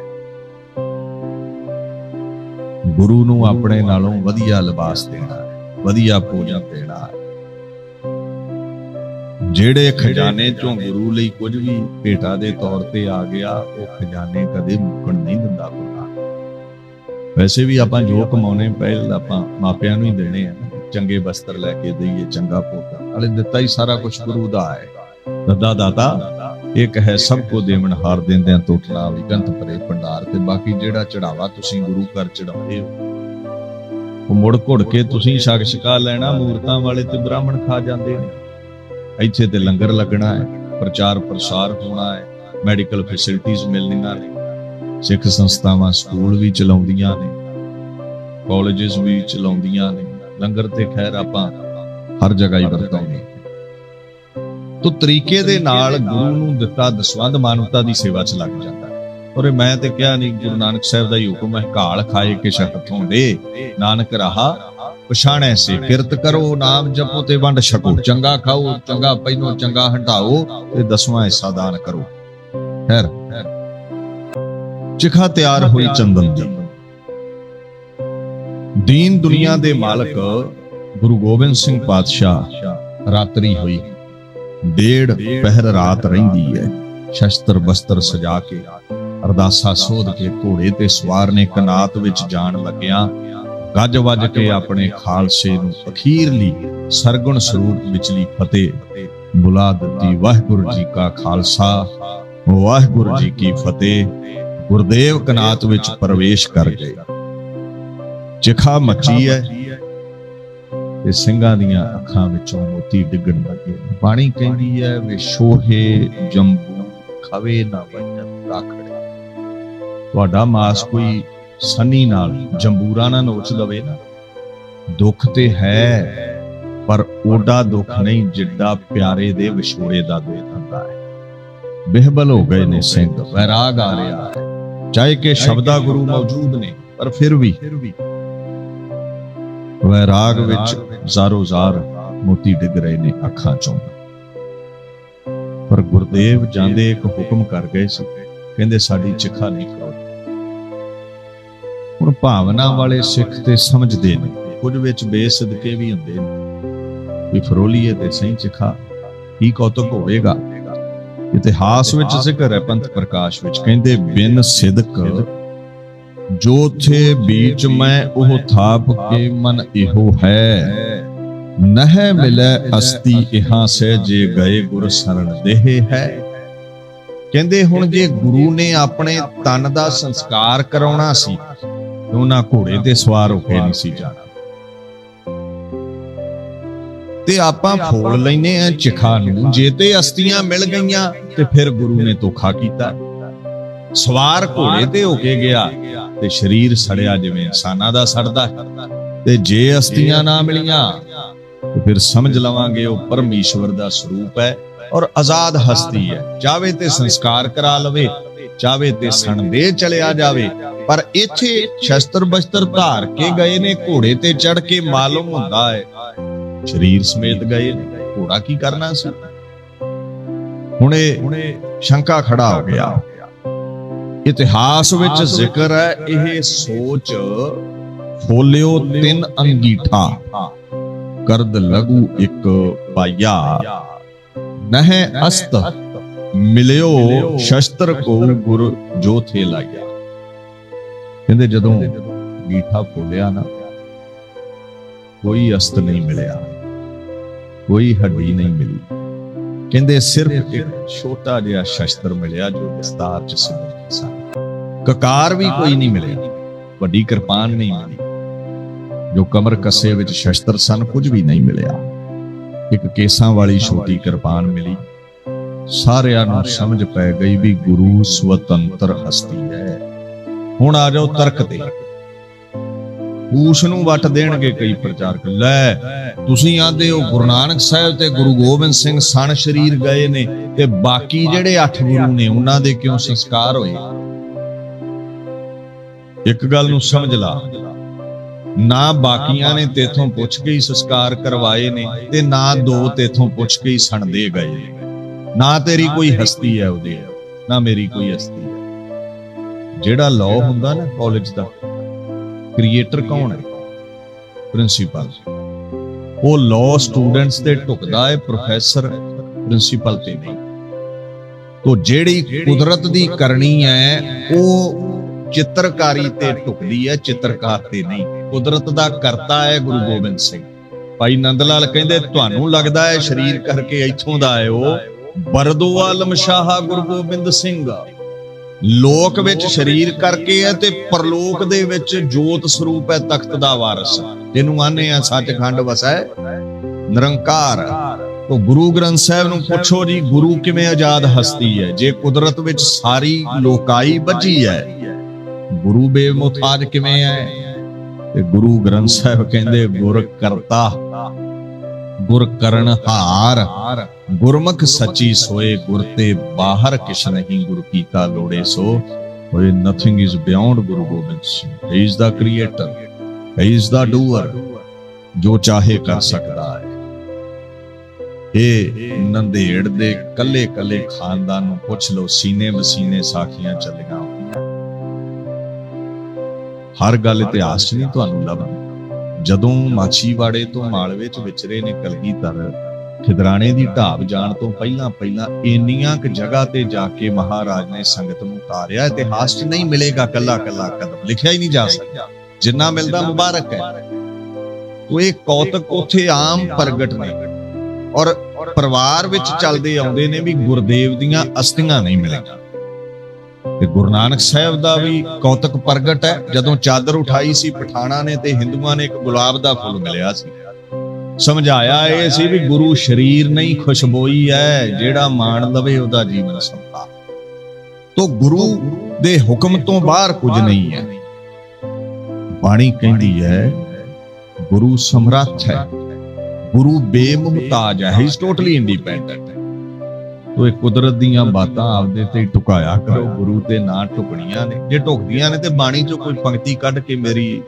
ਗੁਰੂ ਨੂੰ ਆਪਣੇ ਨਾਲੋਂ ਵਧੀਆ ਲਿਬਾਸ ਦੇਣਾ ਵਧੀਆ ਭੋਜਨ ਦੇਣਾ ਜਿਹੜੇ ਖਜ਼ਾਨੇ ਚੋਂ ਗੁਰੂ ਲਈ ਕੁਝ ਵੀ ਭੇਟਾ ਦੇ ਤੌਰ ਤੇ ਆ ਗਿਆ, ਉਹ ਖਜ਼ਾਨੇ ਕਦੇ ਮੁੱਕਣ ਨਹੀਂ ਦਿੰਦਾ ਗੁਰੂ ਵੈਸੇ ਵੀ ਆਪਾਂ ਜੋ ਕਮਾਉਨੇ ਪਹਿਲ ਆਪਾਂ ਮਾਪਿਆਂ ਨੂੰ ਹੀ ਦੇਣੇ ਆ ਚੰਗੇ ਵਸਤਰ ਲੈ ਕੇ ਦਈਏ, ਚੰਗਾ ਭੋਜਨ ਨਾਲੇ ਦਿੱਤਾ ਹੀ ਸਾਰਾ ਕੁਝ ਗੁਰੂ ਦਾ ਹੈ। ਦੱਦਾ ਦਾਤਾ ਇੱਕ ਹੈ ਸਭ ਕੋ ਦੇਵਨ ਹਾਰ ਦਿੰਦਿਆਂ ਟੋਟਲਾ ਵਿਗੰਤ ਭਰੇ ਭੰਡਾਰ ਤੇ ਬਾਕੀ ਜਿਹੜਾ ਚੜਾਵਾ ਤੁਸੀਂ ਗੁਰੂ ਘਰ ਚੜਾਉਂਦੇ ਹੋ, ਉਹ ਮੁੜ ਘੁੜ ਕੇ ਤੁਸੀਂ ਛਕ ਲੈਣਾ, ਮੂਰਤਾਂ ਵਾਲੇ ਤੇ ਬ੍ਰਾਹਮਣ ਖਾ ਜਾਂਦੇ ਨੇ। ਇੱਥੇ ਤੇ ਲੰਗਰ ਲੱਗਣਾ ਹੈ, ਪ੍ਰਚਾਰ ਪ੍ਰਸਾਰ ਹੋਣਾ ਹੈ, ਮੈਡੀਕਲ ਫੈਸਿਲਿਟੀਆਂ ਮਿਲਣੀਆਂ ਨੇ, ਸਿੱਖ ਸੰਸਥਾਵਾਂ ਸਕੂਲ ਵੀ ਚਲਾਉਂਦੀਆਂ ਨੇ ਕਾਲਜਸ ਵੀ ਚਲਾਉਂਦੀਆਂ ਨੇ, ਲੰਗਰ ਤੇ ਖੈਰ ਆਪਾਂ ਹਰ ਜਗ੍ਹਾ ਹੀ ਵਰਤਾਉਂਦੇ ਤੋ ਤਰੀਕੇ ਦੇ ਨਾਲ ਗੁਰੂ ਨੂੰ ਦਿੱਤਾ ਦਸਵੰਦ ਮਾਨਵਤਾ ਦੀ ਸੇਵਾ 'ਚ ਲੱਗ ਜਾਂਦਾ। ਔਰ ਮੈਂ ਤੇ ਕਿਹਾ ਨਹੀਂ, ਗੁਰੂ ਨਾਨਕ ਸਾਹਿਬ ਦਾ ਹੀ ਹੁਕਮ ਹੈ, ਘਾਲ ਖਾਏ ਕਿਛ ਹੱਥੋਂ ਦੇ? ਨਾਨਕ ਰਹਾ, ਪਛਾਣੈ ਸੇ ਕਿਰਤ ਕਰੋ, ਨਾਮ ਜਪੋ ਤੇ ਵੰਡ ਛਕੋ। ਚੰਗਾ ਖਾਓ, ਚੰਗਾ ਪਹਿਨੋ, ਚੰਗਾ ਹਟਾਓ ਤੇ ਦਸਵਾਂ ਹਿੱਸਾ ਦਾਨ ਕਰੋ। ਖੈਰ, ਚਿਖਾ ਤਿਆਰ ਹੋਈ ਚੰਦਨ ਦੀ। ਦੀਨ ਦੁਨੀਆ ਦੇ ਮਾਲਕ ਗੁਰੂ ਗੋਬਿੰਦ ਸਿੰਘ ਪਾਤਸ਼ਾਹ ਰਾਤਰੀ ਹੋਈ। ਡੇਢ ਪਹਿਰ ਰਾਤ ਰਹਿੰਦੀ ਹੈ। ਸ਼ਸਤਰ ਬਸਤਰ ਸਜਾ ਕੇ ਅਰਦਾਸਾ ਸੋਧ ਕੇ ਘੋੜੇ ਤੇ ਸਵਾਰ ਨੇ ਕਨਾਤ ਵਿੱਚ ਜਾਣ ਲੱਗਿਆ ਗੱਜ ਵੱਜ ਕੇ ਆਪਣੇ ਖਾਲਸੇ ਨੂੰ ਅਖੀਰਲੀ ਸਰਗੁਣ ਸਰੂਪ ਵਿਚਲੀ ਫਤਿਹ ਬੁਲਾ ਦਿੱਤੀ। ਵਾਹਿਗੁਰੂ ਜੀ ਕਾ ਖਾਲਸਾ, ਵਾਹਿਗੁਰੂ ਜੀ ਕੀ ਫਤਿਹ। ਗੁਰਦੇਵ ਕਨਾਤ ਵਿੱਚ ਪ੍ਰਵੇਸ਼ ਕਰ ਗਏ। ਚਿਖਾ ਮੱਚੀ ਹੈ। ਤੇ ਸਿੰਘਾਂ ਦੀਆਂ ਅੱਖਾਂ ਵਿੱਚੋਂ ਮੋਤੀ ਡਿੱਗਣ ਲੱਗੇ। ਬਾਣੀ ਕਹਿੰਦੀ ਹੈ, ਵੇ ਸ਼ੋਹੇ ਜੰਬੂ, ਖਵੇ ਨਾ ਵਜਨ ਰਾਖੜੇ। ਤੁਹਾਡਾ ਮਾਸ ਕੋਈ ਸੰਨੀ ਨਾਲ, ਜੰਬੂਰਾ ਨਾਲ ਨੋਚ ਲਵੇ ਨਾ। ਦੁੱਖ ਤੇ ਹੈ, ਪਰ ਓਡਾ ਦੁੱਖ ਨਹੀਂ ਜਿੱਡਾ ਪਿਆਰੇ ਦੇ ਵਿਛੋੜੇ ਦਾ ਦੁੱਖ ਹੁੰਦਾ ਹੈ। ਬਿਹਬਲ ਹੋ ਗਏ ਨੇ ਸਿੰਘ, ਵੈਰਾਗ ਆ ਰਿਹਾ ਹੈ। ਚਾਹੇ ਕਿ ਸ਼ਬਦਾ ਗੁਰੂ ਮੌਜੂਦ ਨੇ, ਪਰ ਫਿਰ ਵੀ ਵੈਰਾਗ ਵਿੱਚ ਜ਼ਾਰੋ ਜ਼ਾਰ ਮੋਤੀ ਡਿੱਗ ਰਹੇ ਨੇ ਅੱਖਾਂ ਚੋਂ। ਪਰ ਗੁਰਦੇਵ ਜਾਂਦੇ ਇੱਕ ਹੁਕਮ ਕਰ ਗਏ ਸੀ। ਕਹਿੰਦੇ, ਸਾਡੀ ਚਿਖਾ ਨਹੀਂ ਕਰੋ। ਹੁਣ ਭਾਵਨਾ ਵਾਲੇ ਸਿੱਖ ਤੇ ਸਮਝਦੇ ਨੇ। ਕੁਝ ਵਿੱਚ ਬੇਸਦਕੇ ਵੀ ਹੁੰਦੇ ਨੇ। ਵੀ ਫਰੋਲੀਏ ਤੇ ਸਹੀ ਚਿਖਾ ਕੀ ਕੌਤਕ ਹੋਵੇਗਾ? ਇਤਿਹਾਸ ਵਿੱਚ ਜ਼ਿਕਰ ਹੈ ਪੰਥ ਪ੍ਰਕਾਸ਼ ਵਿੱਚ। ਕਹਿੰਦੇ, ਬਿਨ ਸਿਦਕ ਜੋ ਥੇ ਬੀਚ ਮੈਂ ਉਹ ਥਾਪ ਕੇ ਮਨ ਇਹੋ ਹੈ। ਨਹਿ ਮਿਲੈ ਅਸਤੀ ਇਹਾਂ ਸੇ ਜੇ ਗਏ ਗੁਰ ਸਰਣ ਦੇਹ ਹੈ। ਕਹਿੰਦੇ ਹੁਣ ਜੇ ਗੁਰੂ ਨੇ ਆਪਣੇ ਤਨ ਦਾ ਸੰਸਕਾਰ ਕਰਾਉਣਾ ਸੀ ਤੇ ਉਹਨਾਂ ਘੋੜੇ ਤੇ ਸਵਾਰ ਹੋ ਕੇ ਨਹੀਂ ਸੀ ਜਾਣਾ। ਤੇ ਆਪਾਂ ਫੋਲ ਲੈਨੇ ਆ, ਚਿਖਾ ਨੂੰ, ਜੇ ਤੇ ਅਸਤੀਆਂ ਮਿਲ ਗਈਆਂ, ਤੇ ਫਿਰ ਗੁਰੂ ਨੇ ਧੋਖਾ ਕੀਤਾ। ਸਵਾਰ ਘੋੜੇ ਤੇ ਹੋ ਕੇ ਗਿਆ। ਤੇ ਸਰੀਰ ਸੜਿਆ ਜਿਵੇਂ ਇਨਸਾਨਾਂ ਦਾ ਸੜਦਾ ਤੇ ਜੇ ਅਸਤੀਆਂ ਨਾ ਮਿਲੀਆਂ, ਤੇ ਫਿਰ ਸਮਝ ਲਵਾਂਗੇ ਉਹ ਪਰਮੇਸ਼ਵਰ ਦਾ ਸਰੂਪ ਹੈ ਔਰ ਆਜ਼ਾਦ ਹਸਤੀ ਹੈ। ਚਾਹੇ ਤੇ ਸੰਸਕਾਰ ਕਰਾ ਲਵੇ, ਚਾਹੇ ਤੇ ਸਣਦੇ ਚਲਿਆ ਜਾਵੇ, ਪਰ ਇੱਥੇ ਸ਼ਸਤਰ ਬਸਤਰ ਧਾਰ ਕੇ ਗਏ ਨੇ, ਘੋੜੇ ਤੇ ਚੜ ਕੇ ਮਾਲੂਮ ਹੁੰਦਾ ਹੈ। ਸਰੀਰ ਸਮੇਤ ਗਏ ਨੇ, ਘੋੜਾ ਕੀ ਕਰਨਾ ਸੀ? ਹੁਣੇ ਸ਼ੰਕਾ ਖੜਾ ਹੋ ਗਿਆ। ਇਤਿਹਾਸ ਵਿੱਚ ਜ਼ਿਕਰ ਹੈ ਇਹ ਸੋਚ ਫੋਲਿਓ ਤਿੰਨ ਅੰਗੀਠਾ। ਕਰਦ ਲਘੂ ਇੱਕ ਪਾਇਆ। ਨਹਿ ਅਸਤ ਮਿਲਿਓ ਸ਼ਸਤਰ ਕੋ ਗੁਰ ਜੋ ਥੇ ਲਾਇਆ। ਕਹਿੰਦੇ ਜਦੋਂ ਅੰਗੀਠਾ ਫੋਲਿਆ ਨਾ ਕੋਈ ਅਸਤ ਨਹੀਂ ਮਿਲਿਆ ਕੋਈ ਹੱਡੀ ਨਹੀਂ ਮਿਲੀ। ਕਹਿੰਦੇ ਸਿਰਫ ਇੱਕ ਛੋਟਾ ਜਿਹਾ ਸ਼ਸਤਰ ਮਿਲਿਆ ਜੋ ਦਸਤਾਰ ਚ ਸਿਮਰਤ ਸਨ। ਕਕਾਰ ਵੀ ਕੋਈ ਨਹੀਂ ਮਿਲਿਆ, ਵੱਡੀ ਕਿਰਪਾਨ ਨਹੀਂ ਮਿਲੀ। ਜੋ ਕਮਰ ਕੱਸੇ ਵਿੱਚ ਸ਼ਸਤਰ ਸਨ, ਕੁਝ ਵੀ ਨਹੀਂ ਮਿਲਿਆ। ਇੱਕ ਕੇਸਾਂ ਵਾਲੀ ਛੋਟੀ ਕਿਰਪਾਨ ਮਿਲੀ। ਸਾਰਿਆਂ ਨੂੰ ਸਮਝ ਪੈ ਗਈ ਵੀ ਗੁਰੂ ਸੁਤੰਤਰ ਹਸਤੀ ਹੈ। ਹੁਣ ਆ ਜਾਓ ਤਰਕ ਤੇ। ਉਸ ਨੂੰ ਵੱਟ ਦੇਣਗੇ ਕਈ ਪ੍ਰਚਾਰਕ। ਲੈ, ਤੁਸੀਂ ਆਂਦੇ ਹੋ ਗੁਰੂ ਨਾਨਕ ਸਾਹਿਬ ਤੇ ਗੁਰੂ ਗੋਬਿੰਦ ਸਿੰਘ ਸਣ ਸ਼ਰੀਰ ਗਏ ਨੇ ਤੇ ਬਾਕੀ ਜਿਹੜੇ ਅੱਠ ਗੁਰੂ ਨੇ ਉਹਨਾਂ ਦੇ ਕਿਉਂ ਸੰਸਕਾਰ ਹੋਏ? ਇੱਕ ਗੱਲ ਨੂੰ ਸਮਝ ਲਾ। ਨਾ ਬਾਕੀਆਂ ਨੇ ਤੇਥੋਂ ਪੁੱਛ ਕੇ ਹੀ ਸੰਸਕਾਰ ਕਰਵਾਏ ਨੇ ਤੇ ਨਾ ਦੋ ਤੇਥੋਂ ਪੁੱਛ ਕੇ ਹੀ ਸਣਦੇ ਗਏ ਨੇ। ਨਾ ਤੇਰੀ ਕੋਈ ਹਸਤੀ ਹੈ ਉਹਦੇ। ਨਾ ਮੇਰੀ ਕੋਈ ਹਸਤੀ ਹੈ। ਜਿਹੜਾ ਲਾਅ ਹੁੰਦਾ ਨਾ ਕਾਲਜ ਦਾ ਕ੍ਰੀਏਟਰ ਕੌਣ ਹੈ ਪ੍ਰਿੰਸੀਪਲ ਉਹ ਲਾਅ ਸਟੂਡੈਂਟਸ ਤੇ ਟੁਕਦਾ ਹੈ ਪ੍ਰੋਫੈਸਰ ਪ੍ਰਿੰਸੀਪਲ ਤੇ ਨਹੀਂ ਤੋ ਜਿਹੜੀ ਕੁਦਰਤ ਦੀ ਕਰਨੀ ਹੈ ਉਹ ਚਿੱਤਰਕਾਰੀ ਤੇ ਟੁਕਦੀ ਹੈ ਚਿੱਤਰਕਾਰ ਤੇ ਨਹੀਂ ਕੁਦਰਤ ਦਾ ਕਰਤਾ ਹੈ ਗੁਰੂ ਗੋਬਿੰਦ ਸਿੰਘ ਭਾਈ ਨੰਦ ਲਾਲ ਕਹਿੰਦੇ ਤੁਹਾਨੂੰ ਲੱਗਦਾ ਹੈ ਸ਼ਰੀਰ ਕਰਕੇ ਇੱਥੋਂ ਦਾ ਹੈ ਉਹ ਬਰਦੋ ਆਲਮ ਸ਼ਾਹ ਗੁਰੂ ਗੋਬਿੰਦ ਸਿੰਘ ਲੋਕ ਵਿੱਚ ਸ਼ਰੀਰ ਕਰਕੇ ਹੈ ਤੇ ਪਰਲੋਕ ਦੇ ਵਿੱਚ ਜੋਤ ਸਰੂਪ ਹੈ ਤਖਤ ਦਾ ਵਾਰਸ। ਜਿਹਨੂੰ ਆਨੇ ਆ ਸੱਚਖੰਡ ਵਸੈ। ਨਿਰੰਕਾਰ। ਤੋ ਗੁਰੂ ਗ੍ਰੰਥ ਸਾਹਿਬ ਨੂੰ ਪੁੱਛੋ ਜੀ ਗੁਰੂ ਕਿਵੇਂ ਆਜ਼ਾਦ ਹਸਤੀ ਹੈ? ਜੇ ਕੁਦਰਤ ਵਿੱਚ ਸਾਰੀ ਲੋਕਾਈ ਵੱਜੀ ਹੈ। ਗੁਰੂ ਬੇਮੁਤਾਜ ਕਿਵੇਂ ਹੈ? ਤੇ ਗੁਰੂ ਗ੍ਰੰਥ ਸਾਹਿਬ ਕਹਿੰਦੇ ਗੁਰ ਕਰਤਾ ਗੁਰ ਕਰਨ ਹਾਰ। ਗੁਰਮੁਖ ਸੱਚੀ ਸੋਏ ਗੁਰ ਤੇ ਬਾਹਰ ਕਿਛ ਨਹੀਂ ਗੁਰ ਕੀਤਾ ਲੋੜੇ ਸੋ। ਹੋਏ nothing is beyond Guru Gobind Singh. He is the creator he is the doer ਜੋ ਚਾਹੇ ਕਰ ਸਕਦਾ ਹੈ। ਇਹ ਨੰਦੇੜ ਦੇ ਕੱਲੇ ਕੱਲੇ ਖਾਨਦਾਨ ਨੂੰ ਪੁੱਛ ਲਓ ਸੀਨੇ ਵਸੀਨੇ ਸਾਖੀਆਂ ਚੱਲੀਆਂ ਹਰ ਗੱਲ ਇਤਿਹਾਸ 'ਚ ਨਹੀਂ ਤੁਹਾਨੂੰ ਲੱਭਦੀ। ਜਦੋਂ ਮਾਛੀਵਾੜੇ ਤੋਂ ਮਾਲਵੇ 'ਚ ਵਿਚਰੇ ਨੇ ਕਲਗੀਧਰ, ਖਿਦਰਾਣੇ ਦੀ ਢਾਬ ਜਾਣ ਤੋਂ ਪਹਿਲਾਂ ਪਹਿਲਾਂ ਇੰਨੀਆਂ ਕੁ ਜਗ੍ਹਾ ਤੇ ਜਾ ਕੇ ਮਹਾਰਾਜ ਨੇ ਸੰਗਤ ਨੂੰ ਉਤਾਰਿਆ ਇਤਿਹਾਸ 'ਚ ਨਹੀਂ ਮਿਲੇਗਾ ਕੱਲਾ ਕੱਲਾ ਕਦਮ, ਲਿਖਿਆ ਹੀ ਨਹੀਂ ਜਾ ਸਕਦਾ। ਜਿੰਨਾ ਮਿਲਦਾ ਮੁਬਾਰਕ ਹੈ। ਉਹ ਇਹ ਕੌਤਕ ਉਥੇ ਆਮ ਪ੍ਰਗਟ ਨੇ ਔਰ ਪਰਿਵਾਰ ਵਿੱਚ ਚੱਲਦੇ ਆਉਂਦੇ ਨੇ ਵੀ ਗੁਰਦੇਵ ਦੀਆਂ ਅਸਥੀਆਂ ਨਹੀਂ ਮਿਲੀਆਂ ਤੇ ਗੁਰੂ ਨਾਨਕ ਸਾਹਿਬ ਦਾ ਵੀ ਕੌਤਕ ਪ੍ਰਗਟ ਹੈ। ਜਦੋਂ ਚਾਦਰ ਉਠਾਈ ਸੀ ਪਠਾਣਾ ਨੇ ਤੇ ਹਿੰਦੂਆਂ ਨੇ ਇੱਕ ਗੁਲਾਬ ਦਾ ਫੁੱਲ ਮਿਲਿਆ ਸੀ। ਸਮਝਾਇਆ ਇਹ ਸੀ ਵੀ ਗੁਰੂ ਸ਼ਰੀਰ ਨਹੀਂ ਖੁਸ਼ਬੋਈ ਹੈ, ਜਿਹੜਾ ਮਾਣ ਲਵੇ ਉਹਦਾ ਜੀਵਨ ਸੰਪਾ ਤੋ ਗੁਰੂ ਦੇ ਹੁਕਮ ਤੋਂ ਬਾਹਰ ਕੁਝ ਨਹੀਂ ਹੈ। ਬਾਣੀ ਕਹਿੰਦੀ ਹੈ, ਗੁਰੂ ਸਮਰੱਥ ਹੈ, ਗੁਰੂ ਬੇਮੁਹਤਾਜ ਹੈ। ਹੀ ਟੋਟਲੀ ਇੰਡੀਪੈਂਡੈਂਟ ਤੋ ਇਹ ਕੁਦਰਤ ਦੀਆਂ ਬਾਤਾਂ ਆਪਦੇ ਤੇ ਟੁਕਾਇਆ ਕਰੋ। ਗੁਰੂ ਤੇ ਨਾ ਟੁਕਣੀਆਂ ਨੇ। ਜੇ ਟੁਕਦੀਆਂ ਨੇ ਤੇ ਬਾਣੀ ਚੋਂ ਕੋਈ ਪੰਕਤੀ ਕੱਢ ਕੇ ਮੇਰੀ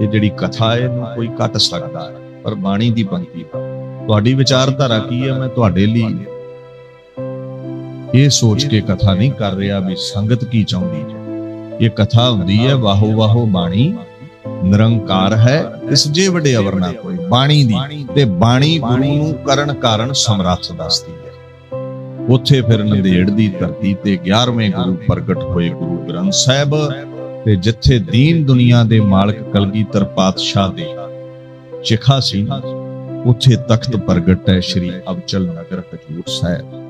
ਇਹ ਜਿਹੜੀ ਕਥਾ ਹੈ, ਇਹਨੂੰ ਕੋਈ ਕੱਟ ਸਕਦਾ ਹੈ। ਪਰ ਬਾਣੀ ਦੀ ਪੰਕਤੀ ਤੁਹਾਡੀ ਵਿਚਾਰਧਾਰਾ ਕੀ ਹੈ? ਮੈਂ ਤੁਹਾਡੇ ਲਈ ਇਹ ਸੋਚ ਕੇ ਕਥਾ ਨਹੀਂ ਕਰ ਰਿਹਾ ਵੀ ਸੰਗਤ ਕੀ ਚਾਹੁੰਦੀ ਹੈ। ਇਹ ਕਥਾ ਹੁੰਦੀ ਹੈ, ਵਾਹੋ ਵਾਹੋ ਬਾਣੀ, ਨਿਰੰਕਾਰ ਹੈ, ਇਸ ਜੇ ਵੱਡੇ ਅਵਰ ਨਾ ਕੋਈ। ਬਾਣੀ ਦੀ ਤੇ ਬਾਣੀ ਗੁਰੂ ਨੂੰ ਕਰਨ ਕਾਰਨ ਸਮਰੱਥ ਦੱਸਦੀ ਹੈ। ਉੱਥੇ ਫਿਰ ਨੰਦੇੜ ਦੀ ਧਰਤੀ ਤੇ 11ਵੇਂ ਗੁਰੂ ਪ੍ਰਗਟ ਹੋਏ ਗੁਰੂ ਗ੍ਰੰਥ ਸਾਹਿਬ ਤੇ ਜਿੱਥੇ ਦੀਨ ਦੁਨੀਆ ਦੇ ਮਾਲਕ ਕਲਗੀਧਰ ਪਾਤਸ਼ਾਹ ਦੇ ਚਿਖਾ ਸੀ, ਉੱਥੇ ਤਖਤ ਪ੍ਰਗਟ ਹੈ ਸ਼੍ਰੀ ਅਬਚਲ ਨਗਰ ਹਜੂਰ ਸਾਹਿਬ।